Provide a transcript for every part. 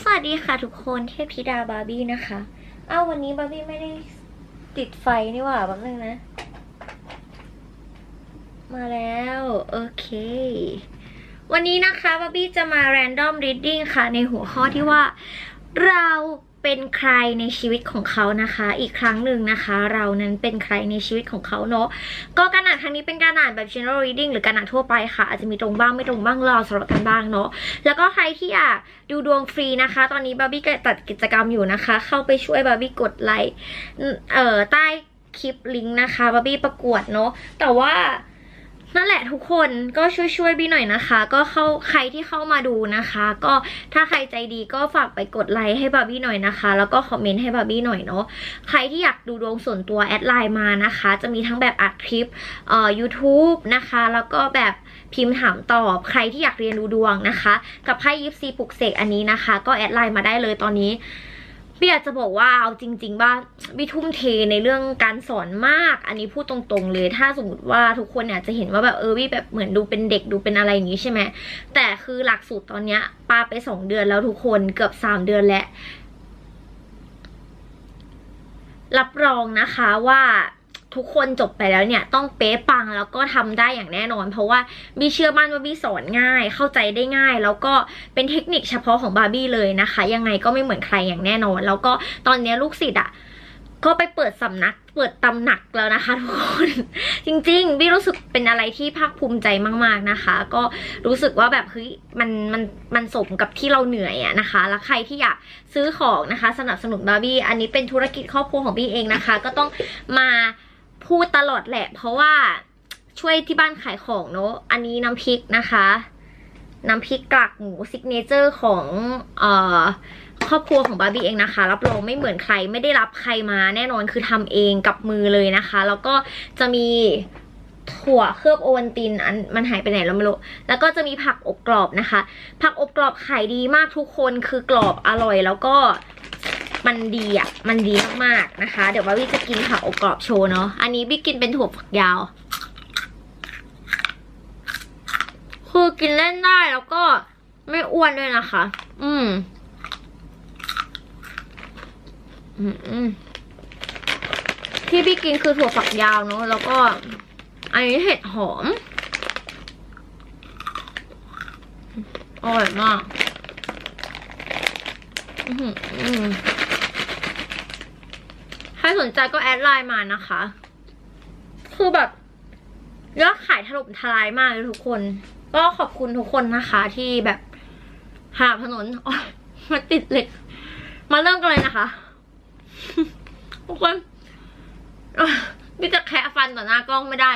สวัสดีค่ะทุกคนเทพธิดาบาร์บี้นะคะอ้าววันนี้บาร์บี้ไม่ได้ติดไฟนี่หว่าแป๊บนึงนะ มาแล้ว โอเค วันนี้นะคะบาร์บี้จะมา random reading ค่ะ ในหัวข้อที่ว่า เรา เป็นใครในชีวิตของเขานะคะ อีกครั้งหนึ่งนะคะ เรานั้นเป็นใครในชีวิตของเขาเนาะก็การอ่านครั้งนี้เป็นการอ่านแบบ general reading หรือการอ่านทั่วไปค่ะ อาจจะมีตรงบ้างไม่ตรงบ้างรอสำหรับกันบ้างเนาะแล้วก็ใครที่อยากดูดวงฟรีนะคะ ตอนนี้บาร์บี้ก็ตัดกิจกรรมอยู่นะคะ เข้าไปช่วยบาร์บี้กดไลค์เอ่อใต้คลิปลิงก์นะคะบาร์บี้ประกวดเนาะแต่ว่า นั่นแหละทุกคนก็ช่วยช่วยๆบี้หน่อยนะคะ ก็เข้าใครที่เข้ามาดูนะคะ ก็ถ้าใครใจดีก็ฝากไปกดไลค์ให้บาร์บี้หน่อยนะคะ แล้วก็คอมเมนต์ให้บาร์บี้หน่อยเนาะใครที่อยากดูดวงส่วนตัวแอดไลน์มานะคะ จะมีทั้งแบบอัดคลิปเอ่อ YouTube นะคะ แล้วก็แบบพิมพ์ถามตอบ ใครที่อยากเรียนดูดวงนะคะ กับไพ่ยิปซีปลุกเสกอันนี้นะคะ ก็แอดไลน์มาได้เลยตอนนี้ พี่อยากจะบอกว่าเอาจริง ๆ ว่าวิทุ่มเทในเรื่องการสอนมาก อันนี้พูดตรงๆเลย ถ้าสมมติว่าทุกคนเนี่ยจะเห็นว่าแบบเออวิแบบเหมือนดูเป็นเด็กดูเป็นอะไรอย่างนี้ใช่ไหมแต่คือหลักสูตรตอนเนี้ยปาไปสองเดือนแล้วทุกคนเกือบสามเดือนแล้วรับรองนะคะว่า ทุกคนจบไปแล้วเนี่ย ต้องเป๊ะปังแล้วก็ทำได้อย่างแน่นอน เพราะว่าบีเชื่อมั่นว่าบีสอนง่าย เข้าใจได้ง่าย แล้วก็เป็นเทคนิคเฉพาะของบาร์บี้เลยนะคะ ยังไงก็ไม่เหมือนใครอย่างแน่นอน แล้วก็ตอนนี้ลูกศิษย์อะก็ไปเปิดสำนัก เปิดตำหนักแล้วนะคะทุกคน จริงๆบี้รู้สึกเป็นอะไรที่ภาคภูมิใจมาก ๆนะคะ ก็รู้สึกว่าแบบเฮ้ยมันมันมันสมกับที่เราเหนื่อยอะนะคะ แล้วใครที่อยากซื้อของนะคะ สนับสนุนบาร์บี้อันนี้เป็นธุรกิจครอบครัวของบี้เองนะคะ ก็ต้องมา พูดตลอดแหละ เพราะว่าช่วยที่บ้านขายของเนอะอันนี้น้ำพริกนะคะ น้ำพริกกากหมูซิกเนเจอร์ของเอ่อครอบครัวของบาร์บี้เองนะคะ รับรองไม่เหมือนใครไม่ได้รับใครมาแน่นอนคือทำเองกับมือเลยนะคะ แล้วก็จะมีถั่วเคลือบโอวัลตินอันมันหายไปไหนแล้วไม่รู้แล้วก็จะมีผักอบกรอบนะคะ ผักอบกรอบขายดีมากทุกคนคือกรอบอร่อยแล้วก็ มันดีอะ มันดีมากๆนะคะ เดี๋ยวว่าวิจะกินผักอบกรอบโชว์เนาะ อันนี้วิกินเป็นถั่วฝักยาว คือกินเล่นได้แล้วก็ไม่อ้วนด้วยนะคะอืมอืม อืมที่พี่กินคือถั่วฝักยาวเนาะ แล้วก็ อันนี้เห็ดหอม อร่อยมาก อืม รสนใจก็แอดไลน์มานะคะ คือแบบยอดขายถล่มทลายมากเลยทุกคน ก็ขอบคุณทุกคนนะคะ ที่แบบหาถนนมาติดเหล็ก มาเริ่มกันเลยนะคะ ทุกคนเอ้ยพี่จะแคะฟันต่อหน้ากล้องไม่ได้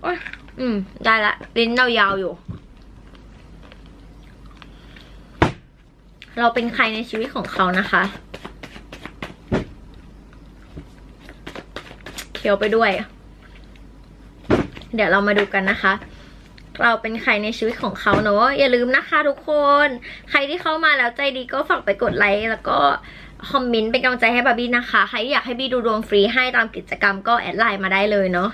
โอ๊ยอืม ได้ละ ลิ้นเรายาวอยู่ เราเป็นใครในชีวิตของเขานะคะ คี้ยวไปด้วย เดี๋ยวเรามาดูกันนะคะ เราเป็นใครในชีวิตของเขาเนอะอย่าลืมนะคะทุกคน ใครที่เข้ามาแล้วใจดีก็ฝากไปกดไลค์แล้วก็คอมเมนต์เป็นกำลังใจให้บาร์บี้นะคะ ใครอยากให้บี้ดูดวงฟรีให้ตามกิจกรรมก็แอดไลน์มาได้เลยเนาะ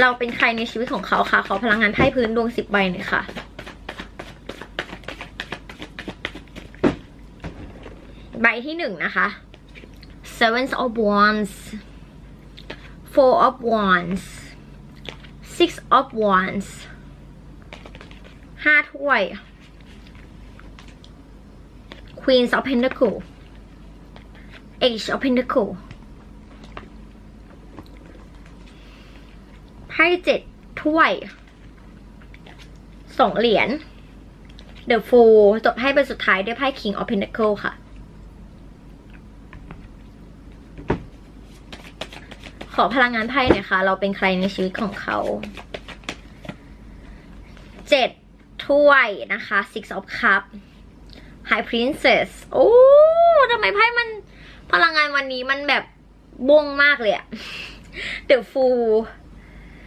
เราเป็นใครในชีวิตของเขาค่ะขอพลังงานไพ่พื้นดวงสิบใบหน่อยค่ะ ใบ ที่หนึ่งนะคะ seven of wands four of wands six of wands ห้าถ้วย Queen of Pentacles ace of pentacle ไพ่เจ็ดถ้วยสองเหรียญ The Fool จบให้เป็นสุดท้ายด้วยไพ่ King of Pentacle ค่ะ ขอพลังงานไพ่หน่อยค่ะ เราเป็นใครในชีวิตของเขา เจ็ดถ้วยนะคะ Six of Cup High Princess โอ้ทำไมไพ่มันพลังงานวันนี้มันแบบบงมากเลยอะ The Fool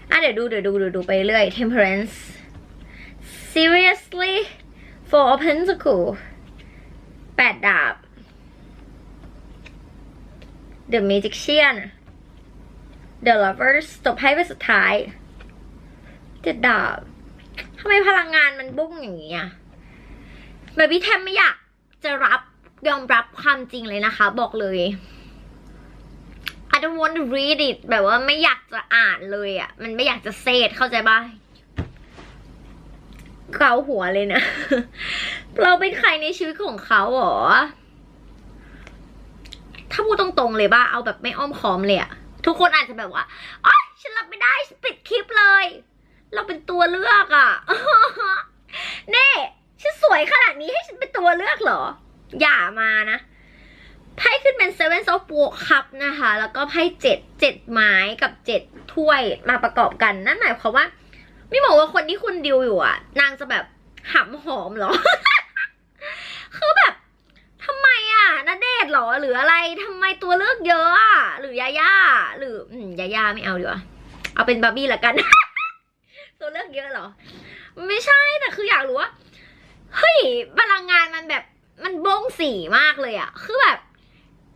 อะเดี๋ยวดูเดี๋ยวดูเดี๋ยวดูไปเรื่อย Temperance Seriously Four of Pentacles แปดดาบ The Magician The Lovers จบไพ่ไปสุดท้ายเจ็ดดาบทำไมพลังงานมันบุ้งอย่างนี้อะแบบพี่แทมไม่อยากจะรับยอมรับความจริงเลยนะคะ บอกเลย I don't want to read it แบบว่าไม่อยากจะอ่านเลยอะ่ะมันไม่อยากจะเซตเข้าใจปะเกาหัวเลยนะ เราเป็นใครในชีวิตของเขาหรอ ถ้าพูดตรงๆเลยบ้าเอาแบบไม่อ้อมค้อมเลยอะ ทุกคนอาจจะแบบว่าอ๋อฉันรับไม่ได้ปิดคลิปเลย เราเป็นตัวเลือกอะเน่ฉันสวยขนาดนี้ให้ฉันเป็นตัวเลือกเหรอ อย่ามานะไพ่ขึ้นเป็น Seven of w Cup นะคะ แล้วก็ไพ่เจ็ดเจ็ดไม้กับเจ็ดถ้วยมาประกอบกัน นั่นหมายความว่า ไม่บอกว่าคนที่คุณดิวอยู่อะ นางจะแบบหำหอมเหรอ คือแบบ ทำไมอะนาเดชน์เหรอหรืออะไรทำไมตัวเลือกเยอะอะหรือยาย่าหรืออืมยาย่าไม่เอาดีกว่าเอาเป็นบาร์บี้ละกัน ตัวเลือกเยอะเหรอ ไม่ใช่แต่คืออยากรู้ว่าเฮ้ยพลังงานมันแบบมันบ้งสีมากเลยอะคือแบบ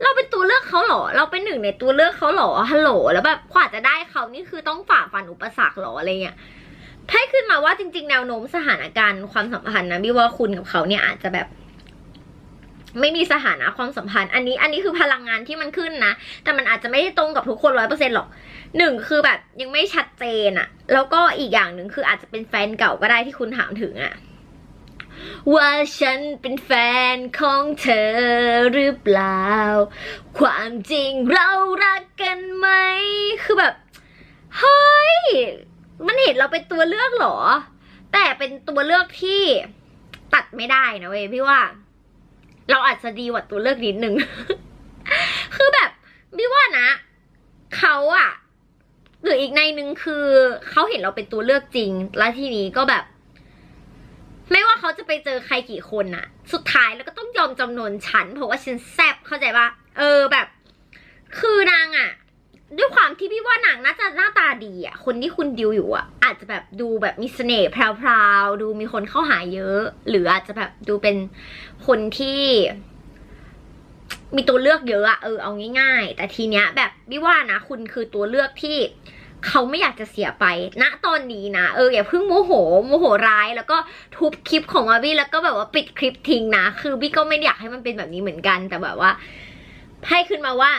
เราเป็นตัวเลือกเขาเหรอ เราเป็นหนึ่งในตัวเลือกเขาเหรอฮัลโหลแล้วแบบกว่าจะได้เขานี่คือต้องฝ่าฟันอุปสรรคเหรออะไรเงี้ยไพ่ขึ้นมาว่าจริง ๆ แนวโน้มสถานการณ์ความสัมพันธ์นะพี่ว่าคุณกับเขาเนี่ยอาจจะแบบ ไม่มีสถานะความสัมพันธ์ อันนี้อันนี้คือพลังงานที่มันขึ้นนะ แต่มันอาจจะไม่ได้ตรงกับทุกคนร้อยเปอร์เซ็นต์หรอกหนึ่งคือแบบยังไม่ชัดเจนอะแล้วก็อีกอย่างหนึ่งคืออาจจะเป็นแฟนเก่าก็ได้ที่คุณถามถึงอะว่าฉันเป็นแฟนของเธอหรือเปล่า ความจริงเรารักกันไหม คือแบบ เฮ้ย มันเห็นเราเป็นตัวเลือกเหรอ แต่เป็นตัวเลือกที่ตัดไม่ได้นะเว้ยพี่ว่า เราอาจจะดีกว่าตัวเลือกนิดนึง คือแบบไม่ว่านะเขาอะหรืออีกในหนึ่งคือเขาเห็นเราเป็นตัวเลือกจริง แล้วทีนี้ก็แบบ ไม่ว่าเขาจะไปเจอใครกี่คนอะสุดท้ายแล้วก็ต้องยอมจำนวนฉัน เพราะว่าฉันแซบเข้าใจปะเออแบบ คือนางอะ ด้วยความที่พี่ว่าหนางน่าจะหน้าตาดีอะคนที่คุณดิวอยู่อะอาจจะแบบดูแบบมีเสน่ห์แพรวๆดูมีคนเข้าหาเยอะ หรืออาจจะแบบดูเป็นคนที่ มีตัวเลือกเยอะอะเออเอาง่ายๆ แต่ทีเนี้ย แบบวิว่านะคุณคือตัวเลือกที่เขาไม่อยากจะเสียไปณตอนนี้นะ เอออย่าเพิ่งโมโหโมโหร้ายแล้วก็ทุบคลิปของอาบี้แล้วก็แบบว่าปิดคลิปทิ้งนะ คือบี้ก็ไม่อยากให้มันเป็นแบบนี้เหมือนกัน แต่แบบว่าให้ขึ้นมาว่า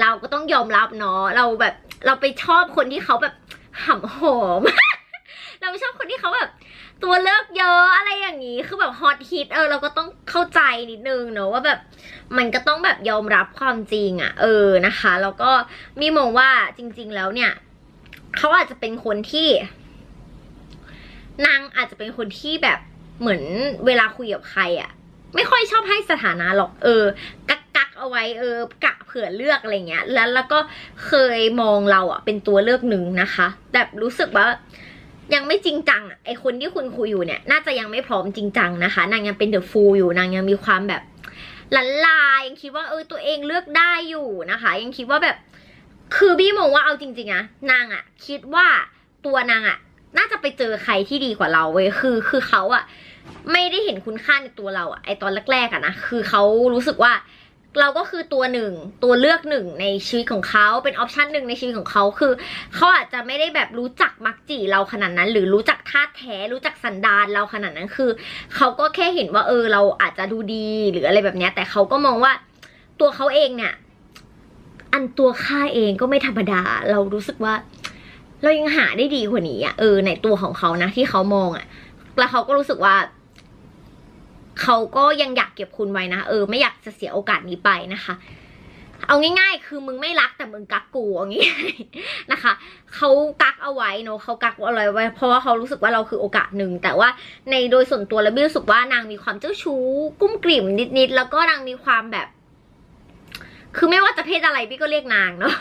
เราก็ต้องยอมรับเนาะเราแบบเราไปชอบคนที่เขาแบบห่ำหอม เราไม่ชอบคนที่เขาแบบ ตัวเลือกเยอะอะไรอย่างนี้คือแบบฮอตฮิตเออเราก็ต้องเข้าใจนิดนึงเนอะว่าแบบมันก็ต้องแบบยอมรับความจริงอะ่ะ เออนะคะ แล้วก็มีมองว่าจริง ๆ แล้วเนี่ยเขาอาจจะเป็นคนที่นางอาจจะเป็นคนที่แบบเหมือนเวลาคุยกับใครอะ่ะ ไม่ค่อยชอบให้สถานะหรอกเออกัก กักเอาไว้เออกะเผื่อเลือกอะไรเงี้ย แล้วแล้วก็เคยมองเราอะ เป็นตัวเลือกหนึ่งนะคะแบบรู้สึกว่ายังไม่จริงจังอะไอคนที่คุณคุยอยู่เนี่ย น่าจะยังไม่พร้อมจริงจังนะคะ นางยังเป็นเดอะฟูลอยู่นางยังมีความแบบลันลายังคิดว่าเออตัวเองเลือกได้อยู่นะคะ ยังคิดว่าแบบ คือพี่มองว่าเอาจริงๆอะนางอะคิดว่าตัวนางอะน่าจะไปเจอใครที่ดีกว่าเราเว้ยคือ คือเขาอะไม่ได้เห็นคุณค่าในตัวเราอะไอตอนแรกๆอะนะคือเขารู้สึกว่า เราก็คือตัวหนึ่งตัวเลือกหนึ่งในชีวิตของเขาเป็นออปชันหนึ่งในชีวิตของเขาคือเขาอาจจะไม่ได้แบบรู้จักมักจีเราขนาดนั้น หรือรู้จักท่าแท้รู้จักสันดานเราขนาดนั้นคือเขาก็แค่เห็นว่าเออ เราอาจจะดูดีหรืออะไรแบบเนี้ย แต่เขาก็มองว่าตัวเขาเองเนี่ย อันตัวค่าเองก็ไม่ธรรมดา เรารู้สึกว่า เรายังหาได้ดีกว่านี้อะเออในตัวของเขานะที่เขามองอะแล้วเขาก็รู้สึกว่า เขาก็ยังอยากเก็บคุณไว้นะเออไม่อยากจะเสียโอกาสนี้ไปนะคะเอาง่ายๆ คือมึงไม่รักแต่มึงกักกูอย่างงี้นะคะเขากักเอาไว้เนอะเขากักอะไรไว้ เพราะว่าเขารู้สึกว่าเราคือโอกาสหนึ่งแต่ว่าในโดยส่วนตัวแล้วบี้รู้สึกว่านางมีความเจ้าชู้ กุ้มกลิ่มนิดๆแล้วก็นางมีความแบบ คือไม่ว่าจะเพศอะไรพี่ก็เรียกนางเนาะ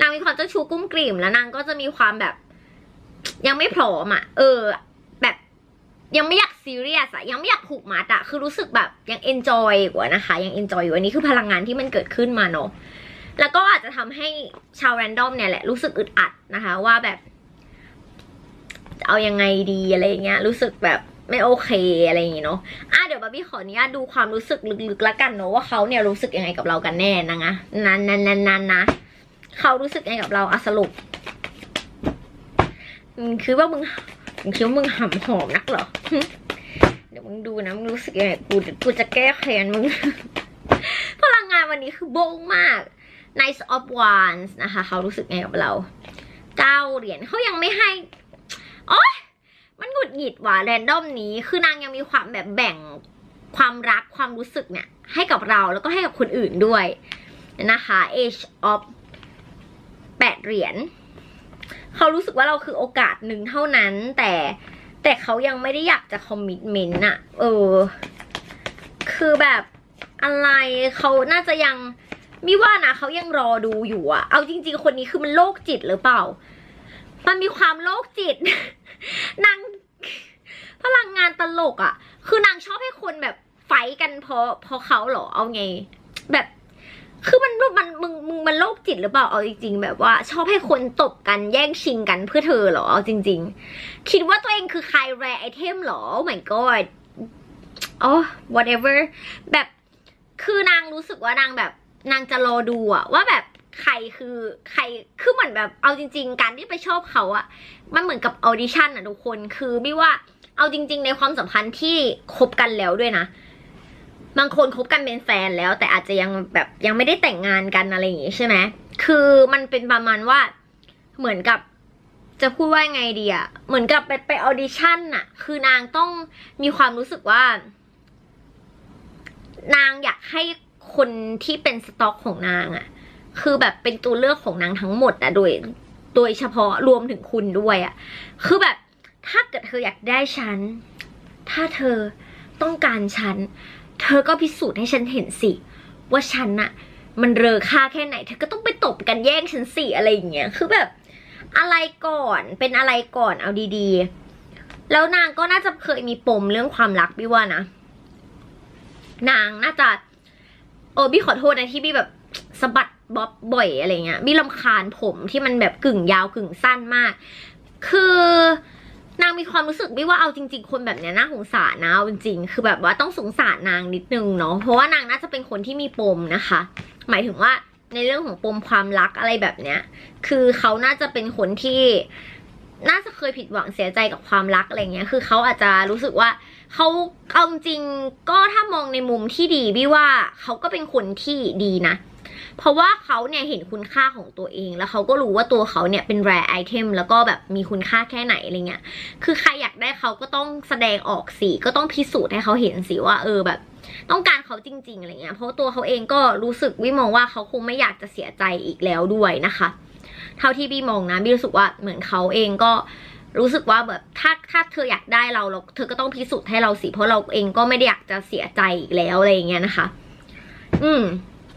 นางมีความเจ้าชู้กุ้มกลิ่มแล้วนางก็จะมีความแบบ ยังไม่พร้อมอะเออ ยังไม่อยากซีเรียสอะยังไม่อยากผูกมัดอะคือรู้สึกแบบยังเอนจอยกว่านะคะ ยังเอนจอยอยู่อันนี้คือพลังงานที่มันเกิดขึ้นมาเนาะแล้วก็อาจจะทำให้ชาวแรนดอมเนี่ยแหละรู้สึกอึดอัดนะคะ ว่าแบบ เอายังไงดีอะไรเงี้ย รู้สึกแบบไม่โอเคอะไรอย่างเงี้เนาะอะเดี๋ยวบาร์บี้ขออนุญาตดูความรู้สึกลึกๆแล้วกันเนาะว่าเขาเนี่ยรู้สึกยังไงกับเรากันแน่นะนะนันนันนันนันนะเขารู้สึกยังไงกับเราอะสรุปมึงคิดว่ามึง มึงคิดว่ามึงหำหอมนักเหรอ เดี๋ยวมึงดูนะ มึงรู้สึกยังไงกูกูจะแก้แค้นมึง พลังงานวันนี้คือโบ้งมาก Nice of Wands นะคะ เขารู้สึกไงกับเราเก้าเหรียญเขายังไม่ให้โอ๊ยมันหงุดหงิดว่ะแรนดอมนี้ คือนางยังมีความแบบแบ่งความรักความรู้สึกเนี่ย ให้กับเราแล้วก็ให้กับคนอื่นด้วยนะคะ Age of แปดเหรียญ เขารู้สึกว่าเราคือโอกาสหนึ่งเท่านั้น แต่แต่เขายังไม่ได้อยากจะคอมมิชเมนต์อะเออ คือแบบอะไรเขาน่าจะยังมิว่านะเขายังรอดูอยู่อะเอาจริง ๆ คนนี้คือมันโรคจิตหรือเปล่า มันมีความโรคจิต นางพลังงานตลกอะคือนางชอบให้คนแบบไฟกันเพราะเพราะเขาเหรอ เอาไง แบบ คือมันมันมึงมึงมันโรคจิตหรือเปล่าเอาจริงๆแบบว่า ชอบให้คนตบกันแย่งชิงกันเพื่อเธอเหรอเอาจริง ๆ คิดว่าตัวเองคือใครแรไอเทมเหรอ oh my god อ๋อ whatever แบบคือนางรู้สึกว่านางแบบนางจะรอดูอะว่าแบบใครคือใครคือเหมือนแบบเอาจริง ๆ การที่ไปชอบเขาอะมันเหมือนกับออดิชั่นอะทุกคนคือไม่ว่าเอาจริง ๆ ในความสัมพันธ์ที่คบกันแล้วด้วยนะ บางคนคบกันเป็นแฟนแล้ว แต่อาจจะยังแบบยังไม่ได้แต่งงานกันอะไรอย่างงี้ใช่ไหมคือมันเป็นประมาณว่าเหมือนกับจะพูดว่าไงดีอะเหมือนกับไปไปออดิชั่นอะคือนางต้องมีความรู้สึกว่า นางอยากให้คนที่เป็นสต็อกของนางอะคือแบบเป็นตัวเลือกของนางทั้งหมดอะโดย โดยเฉพาะรวมถึงคุณด้วยอะคือแบบถ้าเกิดเธออยากได้ฉัน ถ้าเธอต้องการฉัน เธอก็พิสูจน์ให้ฉันเห็นสิ ว่าฉันน่ะมันเรอค่าแค่ไหน เธอก็ต้องไปตบกันแย่งฉันสิอะไรอย่างเงี้ยคือแบบอะไรก่อนเป็นอะไรก่อนเอาดีๆ แล้วนางก็น่าจะเคยมีปมเรื่องความรักพี่ว่านะนางน่าจะโอ้บี้ขอโทษนะที่บี้แบบสะบัดบ๊อบบ่อยอะไรเงี้ยบี้ลำคาญผมที่มันแบบกึ่งยาวกึ่งสั้นมาก คือ นางมีความรู้สึกไม่ว่าเอาจริง ๆ คนแบบเนี้ยน่าสงสารนะเอาจริงๆคือแบบว่าต้องสงสารนางนิดนึงเนาะเพราะว่านางน่าจะเป็นคนที่มีปมนะคะ หมายถึงว่าในเรื่องของปมความรักอะไรแบบเนี้ย คือเขาน่าจะเป็นคนที่น่าจะเคยผิดหวังเสียใจกับความรักอะไรเงี้ย คือเขาอาจจะรู้สึกว่าเขาเอาจริงก็ถ้ามองในมุมที่ดีพี่ว่าเขาก็เป็นคนที่ดีนะ เพราะว่าเขาเนี่ยเห็นคุณค่าของตัวเอง แล้วเขาก็รู้ว่าตัวเขาเนี่ยเป็นแรไอเทมแล้วก็แบบมีคุณค่าแค่ไหนอะไรเงี้ย คือใครอยากได้เขาก็ต้องแสดงออกสิ ก็ต้องพิสูจน์ให้เขาเห็นสิว่าเออแบบต้องการเขาจริง ๆอะไรเงี้ย เพราะตัวเขาเองก็รู้สึกวิมองว่าเขาคงไม่อยากจะเสียใจอีกแล้วด้วยนะคะ เท่าที่พี่มองนะพี่รู้สึกว่าเหมือนเขาเองก็รู้สึกว่าแบบถ้าถ้าเธออยากได้เราเราเธอก็ต้องพิสูจน์ให้เราสิเพราะเราเองก็ไม่ได้อยากจะเสียใจอีกแล้วอะไรอย่างเงี้ยนะคะ อืม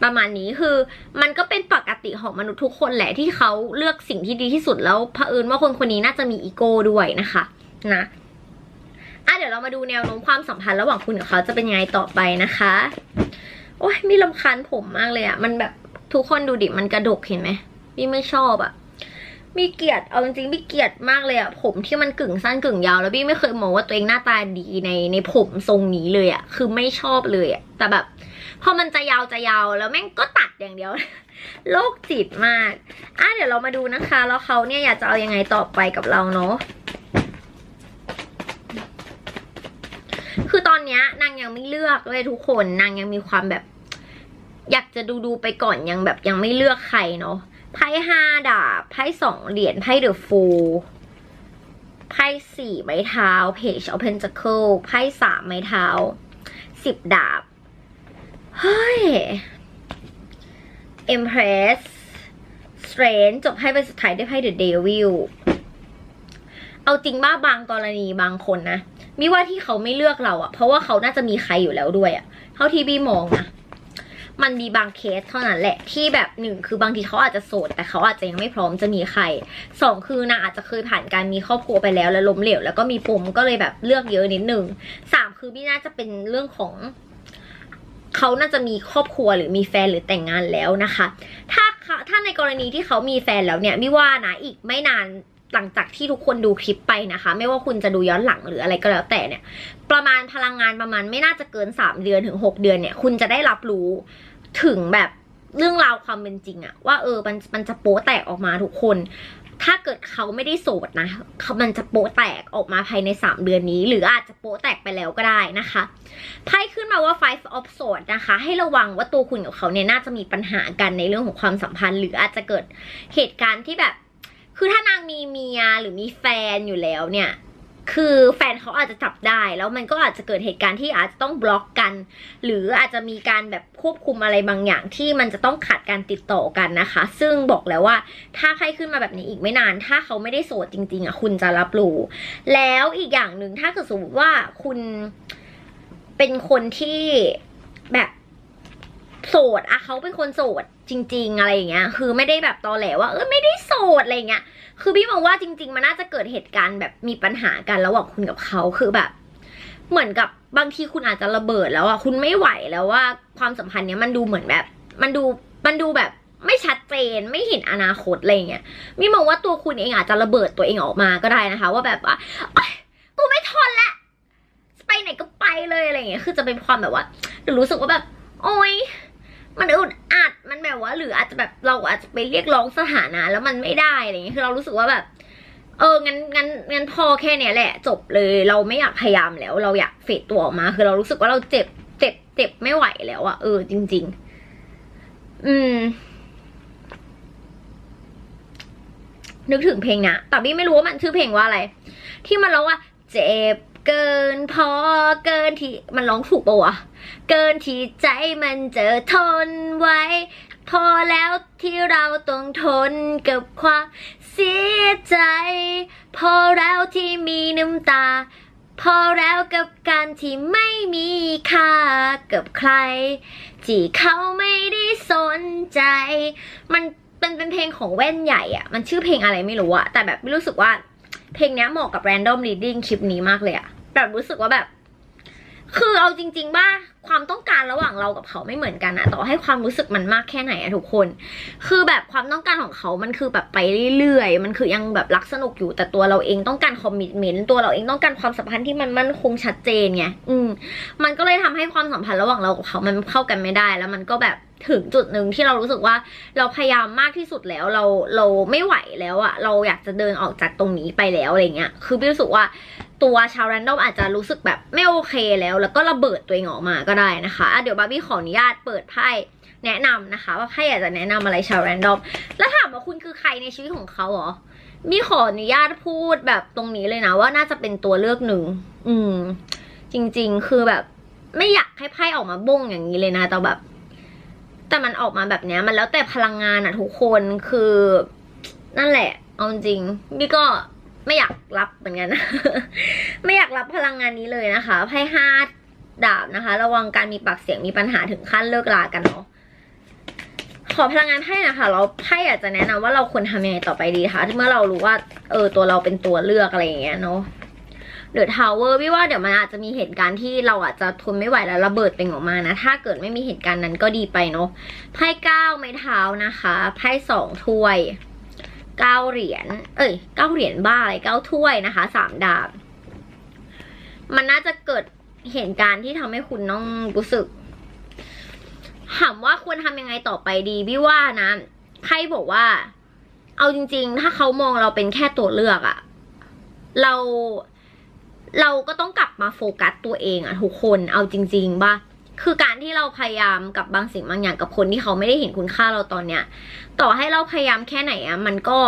ประมาณนี้คือมันก็เป็นปกติของมนุษย์ทุกคนแหละที่เขาเลือกสิ่งที่ดีที่สุดแล้วเผอิญว่าคนคนนี้น่าจะมีอีโก้ด้วยนะคะนะอะเดี๋ยวเรามาดูแนวโน้มความสัมพันธ์ระหว่างคุณกับเขาจะเป็นยังไงต่อไปนะคะ โอ้ยมีลำคาญผมมากเลยอะมันแบบทุกคนดูดิมันกระดกเห็นไหมพี่ไม่ชอบอะมีเกลียดเอาจริงๆพี่เกลียดมากเลยอะผมที่มันกึ่งสั้นกึ่งยาว แล้วพี่ไม่เคยมองว่าตัวเองหน้าตาดีในในผมทรงนี้เลยอะคือไม่ชอบเลยอะแต่แบบ พอมันจะยาวจะยาวแล้วแม่งก็ตัดอย่างเดียวโรคจิตมากอะเดี๋ยวเรามาดูนะคะ แล้วเขาเนี่ยอยากจะเอายังไงต่อไปกับเราเนาะคือตอนเนี้ยนางยังไม่เลือกเลยทุกคนนางยังมีความแบบ อยากจะดูดูไปก่อนยังแบบยังไม่เลือกใครเนาะไพ่ห้าดาบไพ่สองเหรียญไพ่เดอะฟูไพ่สี่ไม้เท้าเพจเอาเพนจัเคิลไพ่สามไม้เท้าสิบดาบ เฮ้ย Empress Strange จบให้ไปสุดท้ายได้ไพ่ The Devil เอาจริงว่าบางกรณีบางคนนะมิว่าที่เขาไม่เลือกเราอะเพราะว่าเขาน่าจะมีใครอยู่แล้วด้วยอะเท่าที่บีมองนะมันมีบางเคสเท่านั้นแหละที่แบบหนึ่งคือบางทีเขาอาจจะโสด แต่เขาอาจจะยังไม่พร้อมจะมีใครสองคือนางอาจจะเคยผ่านการมีครอบครัวไปแล้วแล้วล้มเหลวแล้วก็มีปมก็เลยแบบเลือกเยอะนิดหนึ่งสามคือพี่น่าจะเป็นเรื่องของ เขาน่าจะมีครอบครัวหรือมีแฟนหรือแต่งงานแล้วนะคะ ถ้าถ้าในกรณีที่เขามีแฟนแล้วเนี่ยไมิว่านะอีกไม่นานหลังจากที่ทุกคนดูคลิปไปนะคะ ไม่ว่าคุณจะดูย้อนหลังหรืออะไรก็แล้วแต่เนี่ย ประมาณพลังงานประมาณไม่น่าจะเกินสามเดือนถึงหกเดือนเนี่ย คุณจะได้รับรู้ถึงแบบเรื่องราวความเป็นจริงอะว่าเออมันมันจะโป๊แตกออกมาทุกคน ถ้าเกิดเขาไม่ได้โสดนะเขามันจะโป๊ะแตกออกมาภายใน 3 เดือนนี้ หรืออาจจะโป๊ะแตกไปแล้วก็ได้นะคะไพ่ขึ้นมาว่า five of swords นะคะ ให้ระวังว่าตัวคุณกับเขาเนี่ยน่าจะมีปัญหากันในเรื่องของความสัมพันธ์ หรืออาจจะเกิดเหตุการณ์ที่แบบ คือถ้านางมีเมียหรือมีแฟนอยู่แล้วเนี่ย คือแฟนเขาอาจจะจับได้แล้วมันก็อาจจะเกิดเหตุการณ์ที่อาจจะต้องบล็อกกัน หรืออาจจะมีการแบบควบคุมอะไรบางอย่างที่มันจะต้องขาดการติดต่อกันนะคะ ซึ่งบอกแล้วว่าถ้าใครขึ้นมาแบบนี้อีกไม่นาน ถ้าเขาไม่ได้โสดจริง ๆอะคุณจะรับรู้แล้วอีกอย่างหนึ่งถ้าเกิดสมมติว่าคุณเป็นคนที่แบบโสดอะเขาเป็นคนโสดจริง ๆ อะไรอย่างเงี้ย คือไม่ได้แบบตอแหลว่าเออไม่ได้โสดอะไรอย่างเงี้ย คือพี่มองว่าจริง ๆ มันน่าจะเกิดเหตุการณ์แบบมีปัญหากันระหว่างคุณกับเขาคือแบบ เหมือนกับบางทีคุณอาจจะระเบิดแล้วอะคุณไม่ไหวแล้วว่าความสัมพันธ์เนี้ยมันดูเหมือนแบบ มันดูมันดูแบบไม่ชัดเจนไม่เห็นอนาคตอะไรเงี้ยมีมองว่าตัวคุณเองอาจจะระเบิดตัวเองออกมาก็ได้นะคะ ว่าแบบว่ากูไม่ทนละไปไหนก็ไปเลยอะไรเงี้ยคือจะเป็นความแบบว่าหรือรู้สึกว่าแบบ โอ๊ย มันอึดอัดมันแบบว่าหรืออาจจะแบบเราอาจจะไปเรียกร้องสถานะ แล้วมันไม่ได้อะไรอย่างเงี้ยคือเรารู้สึกว่าแบบ เอองั้นงั้นงั้นพอแค่เนี้ยแหละ จบเลย เราไม่อยากพยายามแล้ว เราอยากเฟดตัวออกมา คือเรารู้สึกว่าเราเจ็บเจ็บเจ็บไม่ไหวแล้วอะเออจริง ๆ อืม นึกถึงเพลงนะแต่บี้ไม่รู้ว่ามันชื่อเพลงว่าอะไร ที่มันร้องว่า เจ็บ เกินพอเกินที่มันร้องถูกปะวะเกินที่ใจมันจะทนไว้ พอแล้วที่เราต้องทนกับความเสียใจ พอแล้วที่มีน้ำตา พอแล้วกับการที่ไม่มีค่ากับใคร ที่เขาไม่ได้สนใจ มันเป็นเป็นเพลงของแว่นใหญ่อะมันชื่อเพลงอะไรไม่รู้อะแต่แบบไม่รู้สึกว่าเพลงนี้เหมาะกับ random reading คลิปนี้มากเลยอะ แบบรู้สึกว่าแบบ คือเอาจริงๆว่าความต้องการระหว่างเรากับเขาไม่เหมือนกันอะต่อให้ความรู้สึกมันมากแค่ไหนอะทุกคน คือแบบความต้องการของเขามันคือแบบไปเรื่อยๆ มันคือยังแบบรักสนุกอยู่แต่ตัวเราเองต้องการคอมมิชเมนต์ตัวเราเองต้องการความสัมพันธ์ที่มันมั่นคงชัดเจนไงอืม มันก็เลยทำให้ความสัมพันธ์ระหว่างเรากับเขามันเข้ากันไม่ได้ แล้วมันก็แบบถึงจุดหนึ่งที่เรารู้สึกว่าเราพยายามมากที่สุดแล้วเราเราไม่ไหวแล้วอะเราอยากจะเดินออกจากตรงนี้ไปแล้วอะไรเงี้ยคือพี่รู้สึกว่า ตัวชาวแรนดอมอาจจะรู้สึกแบบไม่โอเคแล้ว แล้วก็ระเบิดตัวเองออกมาก็ได้นะคะะเดี๋ยวบาร์บี้ขออนุญาตเปิดไพ่แนะนำนะคะ ว่าไพ่อยากจะแนะนำอะไรชาวแรนดอม แล้วถามว่าคุณคือใครในชีวิตของเขาเหรอมีขออนุญาตพูดแบบตรงนี้เลยนะว่าน่าจะเป็นตัวเลือกหนึ่ง อืม จริง ๆ คือแบบ ไม่อยากให้ไพ่ออกมาบ้งอย่างนี้เลยนะ แต่แบบ แต่มันออกมาแบบเนี้ย มันแล้วแต่พลังงานอะทุกคนคือ นั่นแหละ เอาจริงบี้ก็ ไม่อยากรับเหมือนกันไม่อยากรับพลังงานนี้เลยนะคะไพ่ห้าดาบนะคะ ระวังการมีปากเสียงมีปัญหาถึงขั้นเลิกลากันเนาะขอพลังงานไพ่นะคะเราไพ่อยากจะแนะนำว่าเราควรทำยังไงต่อไปดีคะเมื่อเรารู้ว่าเออตัวเราเป็นตัวเลือกอะไรอย่างเงี้ยเนาะเดอะทาวเวอร์พี่ว่าเดี๋ยวมันอาจจะมีเหตุการณ์ที่เราอาจจะทนไม่ไหวแล้วระเบิดเป็นออกมานะ ถ้าเกิดไม่มีเหตุการณ์นั้นก็ดีไปเนาะไพ่เก้าไม้เท้านะคะไพ่สองถ้วย เก้าเหรียญ เอ้ยเก้าเหรียญบ้าอะไรเก้าถ้วยนะคะสามดาบ มันน่าจะเกิดเหตุการณ์ที่ทำให้คุณต้องรู้สึกถามว่าควรทำยังไงต่อไปดีพี่ว่านะ ใครบอกว่า เอาจริง ๆ ถ้าเขามองเราเป็นแค่ตัวเลือกอะเราเราก็ต้องกลับมาโฟกัสตัวเองอะทุกคน เอาจริงๆป่ะ คือการที่เราพยายามกับบางสิ่งบางอย่างกับคนที่เขาไม่ได้เห็นคุณค่าเราตอนเนี้ย ต่อให้เราพยายามแค่ไหนอะมันก็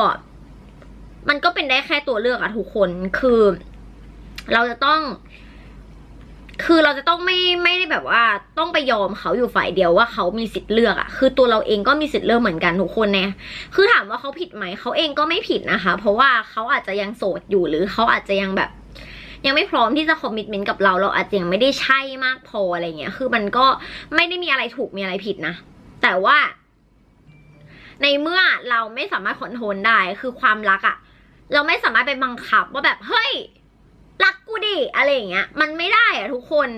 มันก็เป็นได้แค่ตัวเลือกอะทุกคนคือ เราจะต้อง คือเราจะต้องไม่ไม่ได้แบบว่า ต้องไปยอมเขาอยู่ฝ่ายเดียวว่าเขามีสิทธิ์เลือกอะคือตัวเราเองก็มีสิทธิ์เลือกเหมือนกันทุกคนเนี่ยคือถามว่าเขาผิดไหมเขาเองก็ไม่ผิดนะคะ เพราะว่าเขาอาจจะยังโสดอยู่หรือเขาอาจจะยังแบบ ยังไม่พร้อมที่จะคอมมิตเมนต์กับเราเราอาจจะยังไม่ได้ใช่มากพออะไรเงี้ยคือมันก็ไม่ได้มีอะไรถูกมีอะไรผิดนะ แต่ว่า ในเมื่อเราไม่สามารถคอนโทรลได้คือความรักอะเราไม่สามารถไปบังคับว่าแบบเฮ้ยรักกูดิอะไรอย่างเงี้ย มันไม่ได้อะทุกคน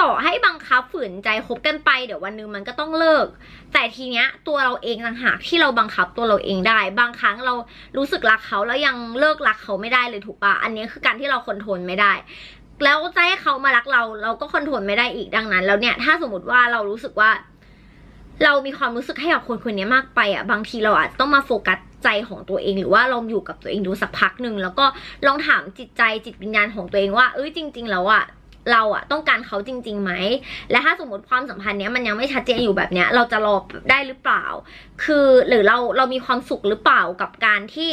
ต่อให้บังคับฝืนใจคบกันไปเดี๋ยววันนึงมันก็ต้องเลิก แต่ทีเนี้ยตัวเราเองต่างหากที่เราบังคับตัวเราเองได้ บางครั้งเรารู้สึกรักเขาแล้วยังเลิกรักเขาไม่ได้เลยถูกปะอันนี้คือการที่เราคอนโทรลไม่ได้ แล้วจะให้เขามารักเราเราก็คอนโทรลไม่ได้อีกดังนั้น แล้วเนี่ยถ้าสมมติว่าเรารู้สึกว่า เรามีความรู้สึกให้กับคนคนนี้มากไปอะบางทีเราอาจจะต้องมาโฟกัสใจของตัวเองหรือว่าลองอยู่กับตัวเองดูสักพักหนึ่งแล้วก็ลองถามจิตใจจิตวิญญาณของตัวเองว่าเอ้ยจริง ๆ แล้วอะ เราอะต้องการเขาจริงๆไหม และถ้าสมมติความสัมพันธ์เนี้ยมันยังไม่ชัดเจนอยู่แบบเนี้ย เราจะรอได้หรือเปล่า คือหรือเราเรามีความสุขหรือเปล่ากับการที่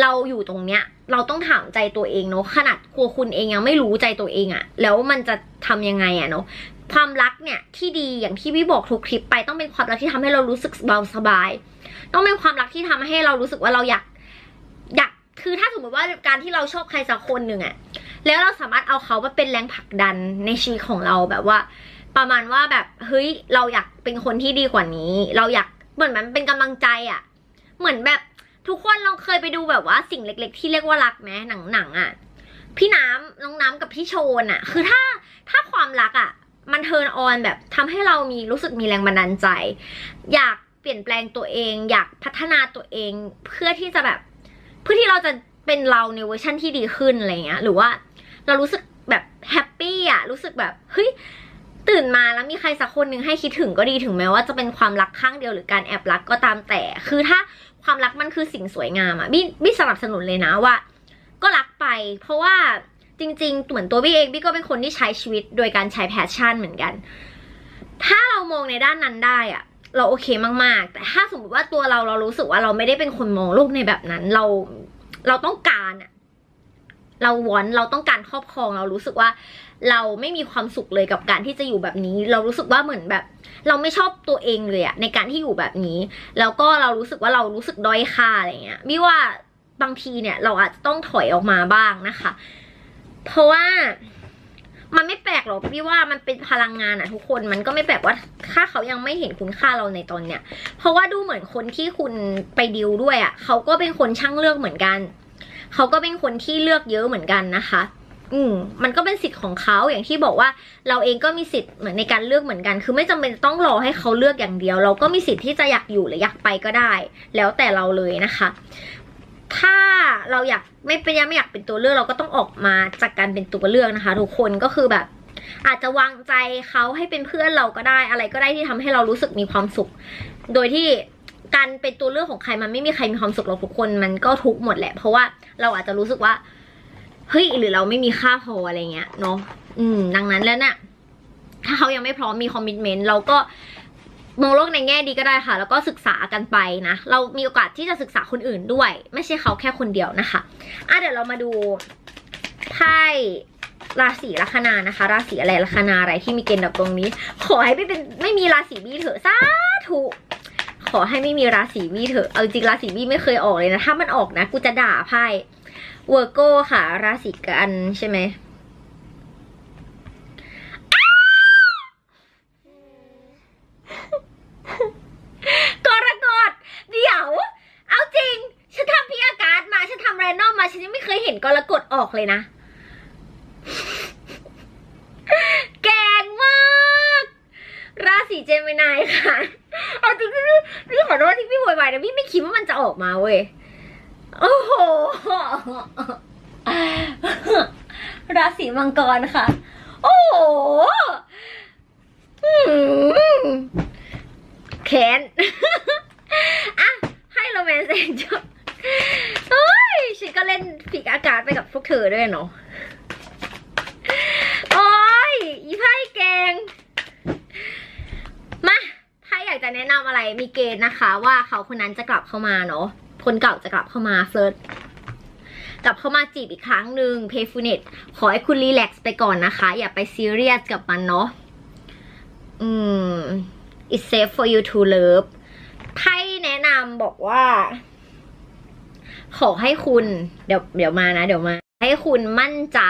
เราอยู่ตรงเนี้ย เราต้องถามใจตัวเองเนาะขนาดครัวคุณเองยังไม่รู้ใจตัวเองอะแล้วมันจะทำยังไงอะเนาะความรักเนี่ยที่ดีอย่างที่พี่บอกทุกคลิปไปต้องเป็นความรักที่ทำให้เรารู้สึกเบาสบาย ต้องเป็นความรักที่ทำให้เรารู้สึกว่าเราอยากอยากคือถ้าสมมติว่าการที่เราชอบใครสักคนหนึ่งอะ แล้วเราสามารถเอาเขามาเป็นแรงผลักดันในชีวิตของเราแบบว่า ประมาณว่าแบบเฮ้ยเราอยากเป็นคนที่ดีกว่านี้ เราอยากเหมือนมันเป็นกำลังใจอะเหมือนแบบทุกคนเราเคยไปดูแบบว่าสิ่งเล็ก ๆ ที่เรียกว่ารักไหมหนังหนังๆอะพี่น้ำน้องน้ำกับพี่โชนอะคือถ้าถ้าความรักอะมันเทิร์นออนแบบทำให้เรามีรู้สึกมีแรงบันดาลใจ อยากเปลี่ยนแปลงตัวเอง อยากพัฒนาตัวเอง เพื่อที่จะแบบ เพื่อที่เราจะเป็นเราในเวอร์ชั่นที่ดีขึ้นอะไรเงี้ย หรือว่า เรารู้สึกแบบแฮปปี้อะรู้สึกแบบเฮ้ยตื่นมาแล้วมีใครสักคนหนึ่งให้คิดถึงก็ดีถึงแม้ว่าจะเป็นความรักข้างเดียวหรือการแอบรักก็ตามแต่ คือถ้าความรักมันคือสิ่งสวยงามอะบี้บี้สนับสนุนเลยนะว่า ก็รักไป เพราะว่าจริงๆเหมือนตัวบี้เองบี้ก็เป็นคนที่ใช้ชีวิตโดยการใช้แพชชั่นเหมือนกัน ถ้าเรามองในด้านนั้นได้อะเราโอเคมากๆ แต่ถ้าสมมติว่าตัวเราเรารู้สึกว่าเราไม่ได้เป็นคนมองโลกในแบบนั้น เราเราต้องการอะ เราวอนเราต้องการครอบครองเรารู้สึกว่า เราไม่มีความสุขเลยกับการที่จะอยู่แบบนี้ เรารู้สึกว่าเหมือนแบบ เราไม่ชอบตัวเองเลยอะในการที่อยู่แบบนี้ แล้วก็เรารู้สึกว่าเรารู้สึกด้อยค่าอะไรเงี้ยบี้ว่าบางทีเนี่ย เราอาจจะต้องถอยออกมาบ้างนะคะ เพราะว่ามันไม่แปลกหรอกพี่ว่ามันเป็นพลังงานอะทุกคนมันก็ไม่แปลกว่าถ้าเขายังไม่เห็นคุณค่าเราในตอนเนี้ยเพราะว่าดูเหมือนคนที่คุณไปดิวด้วยอะเขาก็เป็นคนช่างเลือกเหมือนกัน เขาก็เป็นคนที่เลือกเยอะเหมือนกันนะคะ อืมมันก็เป็นสิทธิ์ของเขาอย่างที่บอกว่า เราเองก็มีสิทธิ์เหมือนในการเลือกเหมือนกัน คือไม่จำเป็นต้องรอให้เขาเลือกอย่างเดียว เราก็มีสิทธิ์ที่จะอยากอยู่หรืออยากไปก็ได้ แล้วแต่เราเลยนะคะ ถ้าเราอยากไม่เป็นยังไม่อยากเป็นตัวเลือกเราก็ต้องออกมาจากการเป็นตัวเลือกนะคะ ทุกคนก็คือแบบอาจจะวางใจเขาให้เป็นเพื่อนเราก็ได้อะไรก็ได้ที่ทำให้เรารู้สึกมีความสุข โดยที่ การเป็นตัวเลือกของใครมันไม่มีใครมีความสุขหรอกทุกคนมันก็ทุกหมดแหละ เพราะว่าเราอาจจะรู้สึกว่าเฮ้ยหรือเราไม่มีค่าพออะไรเงี้ยเนาะอืม ดังนั้นแล้วเนี่ยถ้าเขายังไม่พร้อมมีคอมมิชเมนต์เราก็มองโลกในแง่ดีก็ได้ค่ะ แล้วก็ศึกษากันไปนะ เรามีโอกาสที่จะศึกษาคนอื่นด้วย ไม่ใช่เขาแค่คนเดียวนะคะอะเดี๋ยวเรามาดูไพ่ราศีลัคนานะคะ ราศีอะไรลัคนาอะไรที่มีเกณฑ์แบบตรงนี้ ขอให้ไม่เป็นไม่มีราศีบี้เถอะสาธุ อให้ไม่มีราศีบี้เถอะเอาจริงราศีบี้ไม่เคยออกเลยนะ ถ้ามันออกนะ กูจะด่าไพ่เวอร์โก้ค่ะ ราศีกันใช่ไหมกรกฎเดี๋ยว เอาจริง ฉันทำพีอาการ์มา ฉันทำแรนดอมมา ฉันยังไม่เคยเห็นกรกฎออกเลยนะ ราศีเจมินายค่ะเอาจริงพี่พี่ขอโทษที่พี่โวยวายนะพี่ไม่คิดว่ามันจะออกมาเว้ย โอ้โห ราศีมังกรค่ะ โอ้โหแค้นอะ ให้โรแมนต์เซนจบเฮ้ยฉันก็เล่นผีอากาศไปกับพวกเธอด้วยเนาะ โอ้ยอีไพ่แกง มาไพ่อยากจะแนะนำอะไรมีเกณฑ์นะคะ ว่าเขาคนนั้นจะกลับเข้ามาเนาะคนเก่าจะกลับเข้ามาเฟิร์สกลับเข้ามาจีบอีกครั้งหนึ่งเพย์ฟูเนตขอให้คุณรีแลกซ์ไปก่อนนะคะ อย่าไปซีเรียสกับมันเนาะอืม it's safe for you to love ไพ่แนะนำบอกว่า ขอให้คุณ เดี๋ยวเดี๋ยวมานะ เดี๋ยวมา ให้คุณมั่นใจ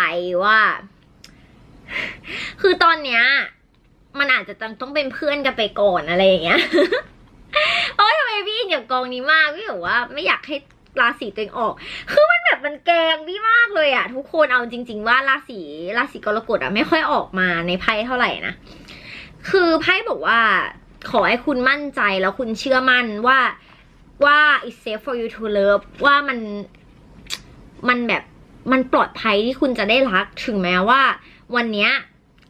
ว่า คือตอนเนี้ย มันอาจจะต้องต้องเป็นเพื่อนกันไปก่อนอะไรอย่างเงี้ยโอ้ยทำไมพี่อินกับกองนี้มากพี่บอกว่าไม่อยากให้ราศีตัวเองออก คือมันแบบมันแกงพี่มากเลยอะทุกคนเอาจริง ๆ ว่าราศีราศีกรกฎอะไม่ค่อยออกมาในไพ่เท่าไหร่นะ คือไพ่บอกว่าขอให้คุณมั่นใจแล้วคุณเชื่อมั่นว่าว่า it's safe for you to love ว่ามันมันแบบมันปลอดภัยที่คุณจะได้รักถึงแม้ว่า วันเนี้ย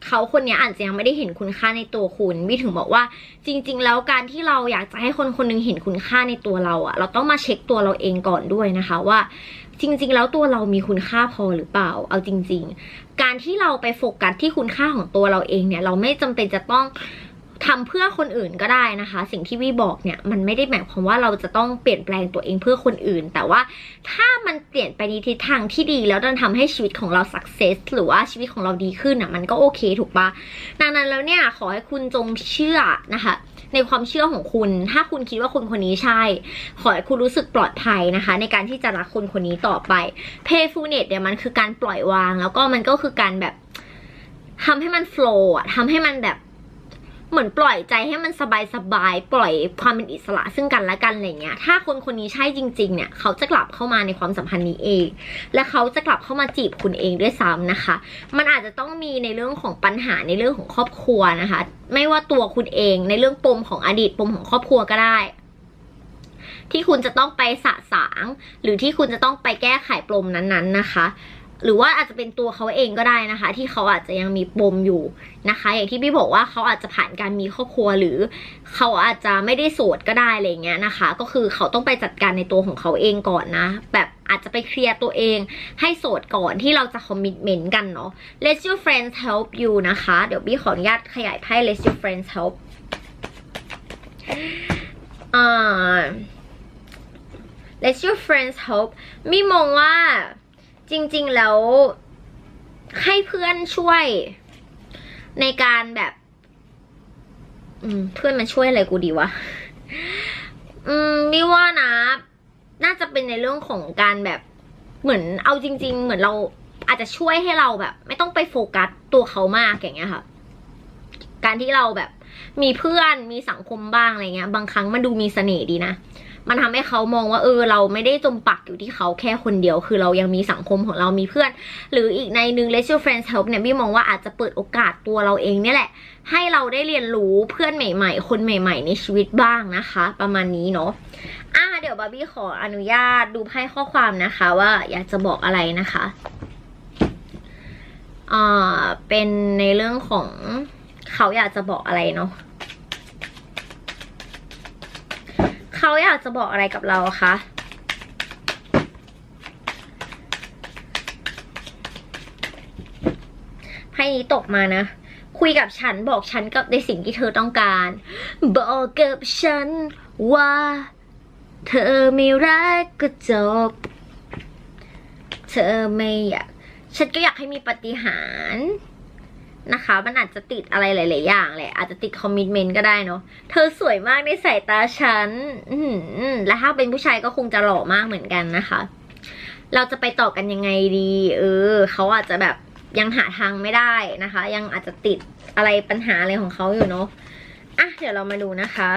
เขาคนนี้อาจจะยังไม่ได้เห็นคุณค่าในตัวคุณวิถึงบอกว่าจริง ๆ แล้วการที่เราอยากจะให้คนคนหนึงเห็นคุณค่าในตัวเราอะเราต้องมาเช็คตัวเราเองก่อนด้วยนะคะว่า จริง ๆ แล้วตัวเรามีคุณค่าพอหรือเปล่า เอาจริง ๆ การที่เราไปโฟกัสที่คุณค่าของตัวเราเองเนี่ย เราไม่จำเป็นจะต้อง ทำเพื่อคนอื่นก็ได้นะคะ สิ่งที่วิบอกเนี่ยมันไม่ได้หมายความว่าเราจะต้องเปลี่ยนแปลงตัวเองเพื่อคนอื่น แต่ว่าถ้ามันเปลี่ยนไปในทิศทางที่ดี แล้วดันทำให้ชีวิตของเราสักเซสหรือว่าชีวิตของเราดีขึ้นอะมันก็โอเคถูกปะดังนั้นแล้วเนี่ยขอให้คุณจงเชื่อนะคะ ในความเชื่อของคุณ ถ้าคุณคิดว่าคนคนนี้ใช่ ขอให้คุณรู้สึกปลอดภัยนะคะ ในการที่จะรักคนคนนี้ต่อไป payfulness เนี่ยมันคือการปล่อยวาง แล้วก็มันก็คือการแบบทำให้มัน flow อะทำให้มันแบบ เหมือนปล่อยใจให้มันสบายสบายๆปล่อยความเป็นอิสระซึ่งกันและกันอะไรเงี้ย ถ้าคนคนนี้ใช่จริง ๆ เนี่ยเขาจะกลับเข้ามาในความสัมพันธ์นี้เอง และเขาจะกลับเข้ามาจีบคุณเองด้วยซ้ำนะคะ มันอาจจะต้องมีในเรื่องของปัญหาในเรื่องของครอบครัวนะคะ ไม่ว่าตัวคุณเองในเรื่องปมของอดีตปมของครอบครัวก็ได้ที่คุณจะต้องไปสะสาง หรือที่คุณจะต้องไปแก้ไขปมนั้นๆนะคะ หรือว่าอาจจะเป็นตัวเขาเองก็ได้นะคะ ที่เขาอาจจะยังมีปมอยู่นะคะ อย่างที่พี่บอกว่าเขาอาจจะผ่านการมีครอบครัวหรือ เขาอาจจะไม่ได้โสดก็ได้อะไรเงี้ยนะคะ ก็คือเขาต้องไปจัดการในตัวของเขาเองก่อนนะ แบบอาจจะไปเคลียร์ตัวเองให้โสดก่อนที่เราจะคอมมิชเมนต์กันเนาะ Let your friends help you นะคะ เดี๋ยวพี่ขออนุญาตขยายไพ่ Let your friends help อ่า Let your friends help มีมองว่า จริงๆแล้วให้เพื่อนช่วยในการแบบอืมเพื่อนมาช่วยอะไรกูดีวะ อืมนี่ว่านะ น่าจะเป็นในเรื่องของการแบบเหมือนเอาจริง ๆ เหมือนเราอาจจะช่วยให้เราแบบ ไม่ต้องไปโฟกัสตัวเขามากอย่างเงี้ยค่ะ การที่เราแบบ มีเพื่อนมีสังคมบ้างอะไรเงี้ย บางครั้งมันดูมีเสน่ห์ดีนะ มันทำให้เขามองว่าเออเราไม่ได้จมปักอยู่ที่เขาแค่คนเดียว คือเรายังมีสังคมของเรามีเพื่อน หรืออีกในนึง Let your friends help เนี่ยพี่มองว่าอาจจะเปิดโอกาสตัวเราเองเนี่ยแหละ ให้เราได้เรียนรู้เพื่อนใหม่ ๆ คนใหม่ ๆ ในชีวิตบ้างนะคะ ประมาณนี้เนาะอะเดี๋ยวบาร์บี้ขออนุญาตดูไพ่ข้อความนะคะ ว่าอยากจะบอกอะไรนะคะอ่าเป็นในเรื่องของเขาอยากจะบอกอะไรเนาะ เขาอยากจะบอกอะไรกับเราคะไพ่นี้ตกมานะ คุยกับฉันบอกฉันกับในสิ่งที่เธอต้องการ บอกกับฉันว่าเธอไม่รักก็จบ เธอไม่อยาก ฉันก็อยากให้มีปฏิหาร นะคะ มันอาจจะติดอะไรหลาย ๆ อย่างแหละ อาจจะติดคอมมิชเมนต์ก็ได้เนาะ เธอสวยมากในสายตาฉัน อื้อหือและถ้าเป็นผู้ชายก็คงจะหล่อมากเหมือนกันนะคะ เราจะไปต่อกันยังไงดี เออ เขาอาจจะแบบยังหาทางไม่ได้นะคะ ยังอาจจะติดอะไรปัญหาอะไรของเขาอยู่เนาะ อะ เดี๋ยวเรามาดูนะคะ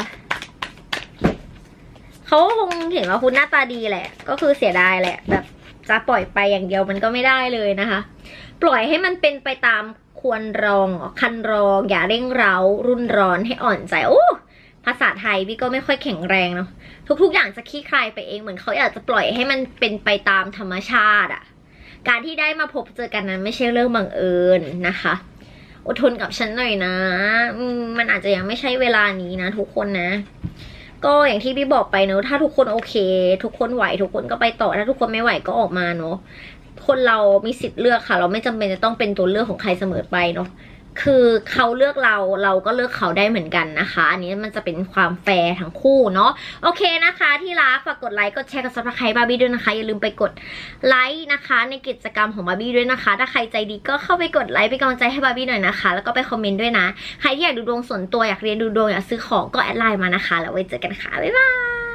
เขาก็คงเห็นว่าคุณหน้าตาดีแหละ ก็คือเสียดายแหละ แบบจะปล่อยไปอย่างเดียวมันก็ไม่ได้เลยนะคะ ปล่อยให้มันเป็นไปตามควรรองคันรอง อย่าเร่งเร้า รุนร้อนให้อ่อนใจโอ้ภาษาไทยพี่ก็ไม่ค่อยแข็งแรงเนาะทุกๆ อย่างจะคลี่คลายไปเองเหมือนเขาอยากจะปล่อยให้มันเป็นไปตามธรรมชาติอะการที่ได้มาพบเจอกันนั้นไม่ใช่เรื่องบังเอิญนะคะ อดทนกับฉันหน่อยนะมันอาจจะยังไม่ใช่เวลานี้นะ ทุกคนนะ ก็อย่างที่พี่บอกไปเนอะถ้าทุกคนโอเค ทุกคนไหวทุกคนก็ไปต่อถ้าทุกคนไม่ไหวก็ออกมาเนอะ คนเรามีสิทธิ์เลือกค่ะ เราไม่จำเป็นจะต้องเป็นตัวเลือกของใครเสมอไปเนาะคือเขาเลือกเราเราก็เลือกเขาได้เหมือนกันนะคะ อันนี้มันจะเป็นความแฟร์ทั้งคู่เนาะโอเคนะคะ ที่รักฝากกดไลค์กดแชร์กดซับสไครต์บาร์บี้ด้วยนะคะ อย่าลืมไปกดไลค์นะคะ ในกิจกรรมของบาร์บี้ด้วยนะคะ ถ้าใครใจดีก็เข้าไปกดไลค์เป็นกำลังใจให้บาร์บี้หน่อยนะคะ แล้วก็ไปคอมเมนต์ด้วยนะ ใครที่อยากดูดวงส่วนตัวอยากเรียนดูดวงอยากซื้อของก็แอดไลน์มานะคะแล้วไว้เจอกันค่ะบ๊ายบาย